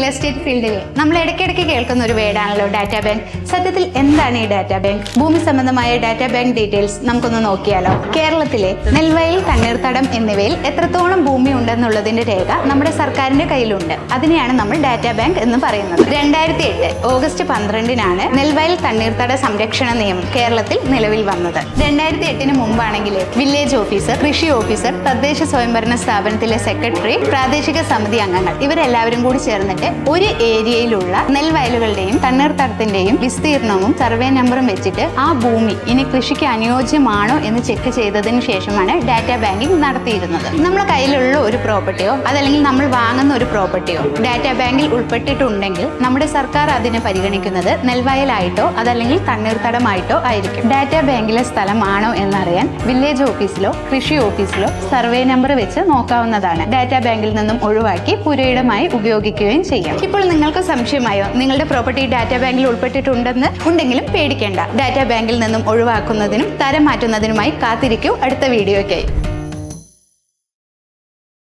Real estate ഫീൽഡിൽ നമ്മൾ ഇടയ്ക്കിടയ്ക്ക് കേൾക്കുന്ന ഒരു വേർഡാണല്ലോ ഡാറ്റാ ബാങ്ക് സത്യത്തിൽ എന്താണ് ഈ ഡാറ്റാ ബാങ്ക് ഭൂമി സംബന്ധമായ ഡാറ്റാ ബാങ്ക് ഡീറ്റെയിൽസ് നമുക്കൊന്ന് നോക്കിയാലോ? കേരളത്തിലെ നെൽവയൽ തണ്ണീർത്തടം എന്നിവയിൽ എത്രത്തോളം ഭൂമി ഉണ്ടെന്നുള്ളതിന്റെ രേഖ നമ്മുടെ സർക്കാരിന്റെ കയ്യിലുണ്ട്. അതിനെയാണ് നമ്മൾ ഡാറ്റാ ബാങ്ക് എന്ന് പറയുന്നത്. രണ്ടായിരത്തി എട്ട് ഓഗസ്റ്റ് പന്ത്രണ്ടിനാണ് നെൽവയൽ തണ്ണീർത്തട സംരക്ഷണ നിയമം കേരളത്തിൽ നിലവിൽ വന്നത്. രണ്ടായിരത്തി എട്ടിന് മുമ്പാണെങ്കിൽ വില്ലേജ് ഓഫീസർ കൃഷി ഓഫീസർ തദ്ദേശ സ്വയംഭരണ സ്ഥാപനത്തിലെ സെക്രട്ടറി പ്രാദേശിക സമിതി അംഗങ്ങൾ ഇവരെല്ലാവരും കൂടി ചേർന്നിട്ട് ഒരു ഏരിയയിലുള്ള നെൽവയലുകളുടെയും തണ്ണീർത്തടത്തിന്റെയും വിസ്തീർണവും സർവേ നമ്പറും വെച്ചിട്ട് ആ ഭൂമി ഇനി കൃഷിക്ക് അനുയോജ്യമാണോ എന്ന് ചെക്ക് ചെയ്തതിന് ശേഷമാണ് ഡാറ്റ ബാങ്കിങ് നടത്തിയിരുന്നത്. നമ്മുടെ കയ്യിലുള്ള ഒരു പ്രോപ്പർട്ടിയോ അതല്ലെങ്കിൽ നമ്മൾ വാങ്ങുന്ന ഒരു പ്രോപ്പർട്ടിയോ ഡാറ്റ ബാങ്കിൽ ഉൾപ്പെട്ടിട്ടുണ്ടെങ്കിൽ നമ്മുടെ സർക്കാർ അതിനെ പരിഗണിക്കുന്നത് നെൽവയലായിട്ടോ അതല്ലെങ്കിൽ തണ്ണീർത്തടമായിട്ടോ ആയിരിക്കും. ഡാറ്റ ബാങ്കിലെ സ്ഥലമാണോ എന്നറിയാൻ വില്ലേജ് ഓഫീസിലോ കൃഷി ഓഫീസിലോ സർവേ നമ്പർ വെച്ച് നോക്കാവുന്നതാണ്. ഡാറ്റ ബാങ്കിൽ നിന്നും ഒഴിവാക്കി പുരയിടമായി ഉപയോഗിക്കുകയും ചെയ്യാം ഇപ്പോൾ നിങ്ങൾക്ക് സംശയമായോ? നിങ്ങളുടെ പ്രോപ്പർട്ടി ഡാറ്റാ ബാങ്കിൽ ഉൾപ്പെട്ടിട്ടുണ്ടെന്ന് ഉണ്ടെങ്കിലും പേടിക്കേണ്ട. ഡാറ്റാ ബാങ്കിൽ നിന്നും ഒഴിവാക്കുന്നതിനും തരം മാറ്റുന്നതിനുമായി കാത്തിരിക്കൂ അടുത്ത വീഡിയോയ്ക്കായി.